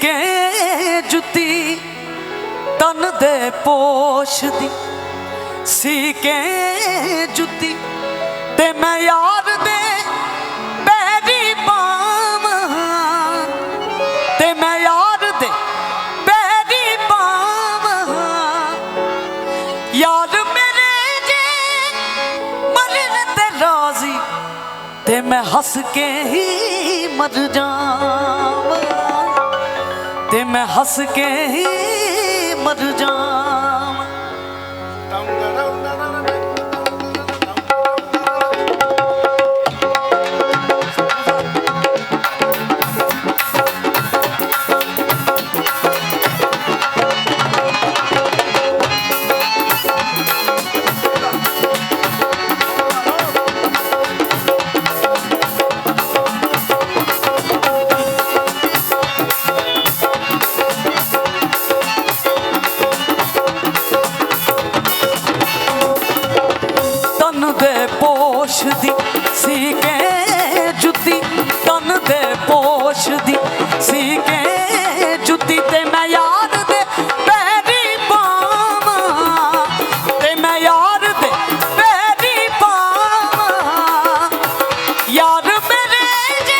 ਕੇ ਜੁੱਤੀ ਤਨ ਦੇ ਪੋਸ਼ ਦੀ ਸੀ ਕੇ ਜੁੱਤੀ ਤੇ ਮੈਂ ਯਾਰ ਦੇ ਬੈਰੀ ਪਾਮ ਤੇ ਮੈਂ ਯਾਰ ਦੇ ਪੈਰੀ ਪਾਮ ਯਾਰ ਮੇਰੇ ਜੇ ਮਰਨ ਤੇ ਰਾਜ਼ੀ ਤੇ ਮੈਂ ਹੱਸ ਕੇ ਹੀ ਮਰ ਜਾਵਾਂ। ਤੇ ਮੈਂ ਹੱਸ ਕੇ ਹੀ ਮਰ ਜਾ ਪੋਸ਼ ਸੀ ਕੇ ਜੁੱਤੀ ਤਨ ਦੇ ਪੋਸ਼ ਦੀ ਸੀ ਕੇ ਜੁੱਤੀ ਤੇ ਮੈਂ ਯਾਰ ਦੇ ਪੈਰੀ ਪਾਵਾਂ। ਤੇ ਮੈਂ ਯਾਰ ਦੇ ਪੈਰੀ ਪਾਵਾਂ। ਯਾਰ ਮੇਰੇ ਜੇ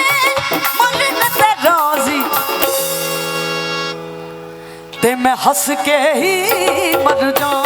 ਮਨ ਤੇ ਰਾਜ਼ੀ। ਤੇ ਮੈਂ ਹੱਸ ਕੇ ਹੀ ਮਰ ਜਾਵਾਂ।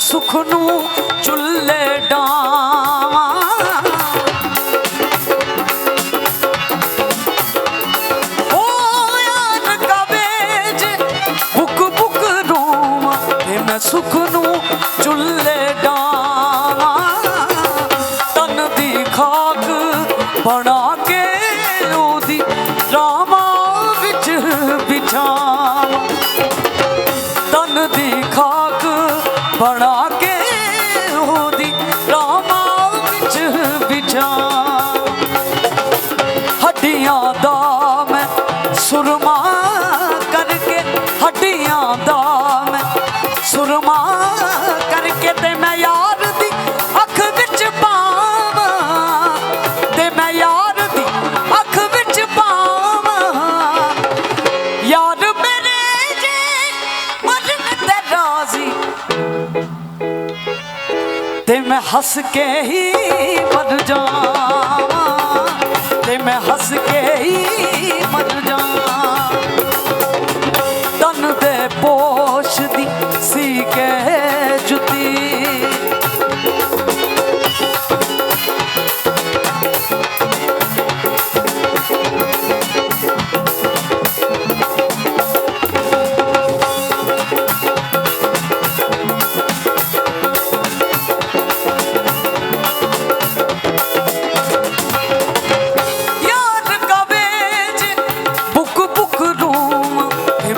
ਸੁਖ ਨੂੰ ਚੁੱਲ੍ਹੇ ਡਾਵਾਂ। ਓ ਯਾਰ ਕਵੇਜ ਮੈਂ ਸੁਖ ਨੂੰ ਚੁੱਲ੍ਹੇ ਡਾਵਾਂ। ਤਨ ਦੀ ਖਾਕ ਬਣਾ ਕੇ ਉਹਦੀ ਰਾਮਾਂ ਵਿੱਚ ਵਿਛਾਵਾਂ ਤਨ ਦੀ ਖਾਕ ਬਣਾ ਮੈਂ ਹੱਸ ਕੇ ਹੀ ਮਰ ਜਾਵਾਂ।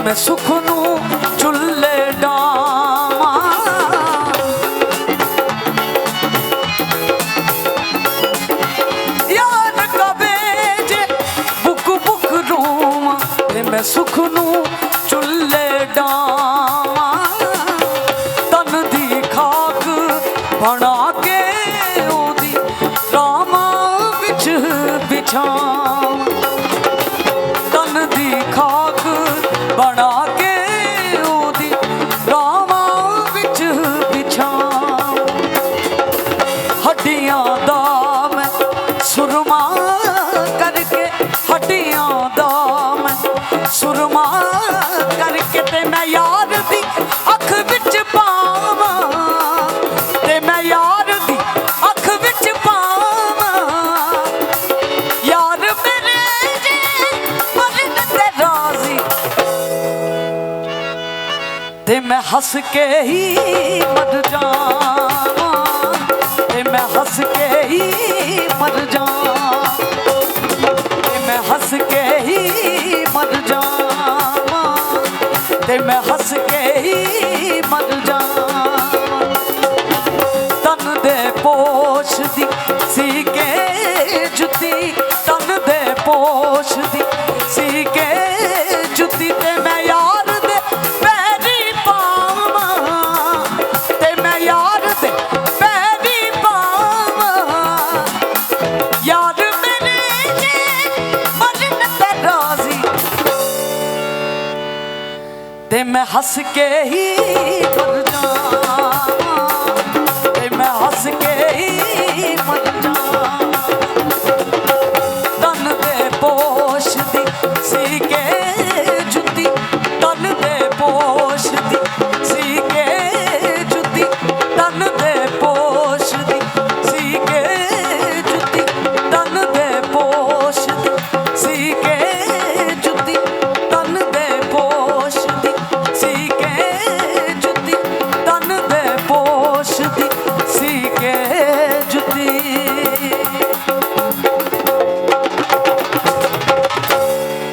ਮੈਂ ਸੁਖ ਨੂੰ ਚੁੱਲੇ ਡਾਵਾਂ। ਯਾਰ ਕਵੇਜ ਬੁਕ ਬੁਕ ਰੂਮ, ਤੇ ਮੈਂ ਸੁਖ ਨੂੰ ਚੁੱਲੇ ਡਾਵਾਂ। ਤਨ ਦੀ ਖਾਕ ਬਣਾ ਕੇ ਉਹਦੀ ਰਾਮਾਂ ਵਿੱਚ ਵਿਛਾਵਾਂ ਹੱਡੀਆਂ ਦਾ ਮੈਂ ਸੁਰਮਾ ਕਰਕੇ, ਹੱਡੀਆਂ ਦਾ ਮੈਂ ਸੁਰਮਾ ਕਰਕੇ ਤੇ ਮੈਂ ਯਾਰ ਦੀ ਅੱਖ ਵਿੱਚ ਪਾਵਾਂ, ਤੇ ਮੈਂ ਯਾਰ ਦੀ ਅੱਖ ਵਿੱਚ ਪਾਵਾਂ। ਯਾਰ ਮੇਰੇ ਜੇ ਮਰਨ ਤੇ ਰਾਜ਼ੀ। ਤੇ ਮੈਂ ਹੱਸ ਕੇ ਹੀ ਮਰ ਜਾਵਾਂ। ਤੇ ਮੈਂ ਹੱਸ ਹੀ ਮਰ ਜਾ। ਤੇ ਮੈਂ ਹੱਸ ਕੇ ਹੀ ਮਰ ਜਾਵਾਂ ਤੇ ਮੈਂ ਹੱਸ ਕੇ ਹੀ ਮਰ ਜਾਵਾਂ ਤਨ ਦੇ ਪੋਸ਼ ਦੀ ਸੀ ਕੇ ਜੁੱਤੀ ਤਨ ਦੇ ਪੋਸ਼ ਦੀ ਸੀ ਕੇ ਤੇ ਮੈਂ ਹੱਸ ਕੇ ਹੀ ਮਰ ਜਾ ਤੇ ਮੈਂ ਹੱਸ ਕੇ ਹੀ ਮਰ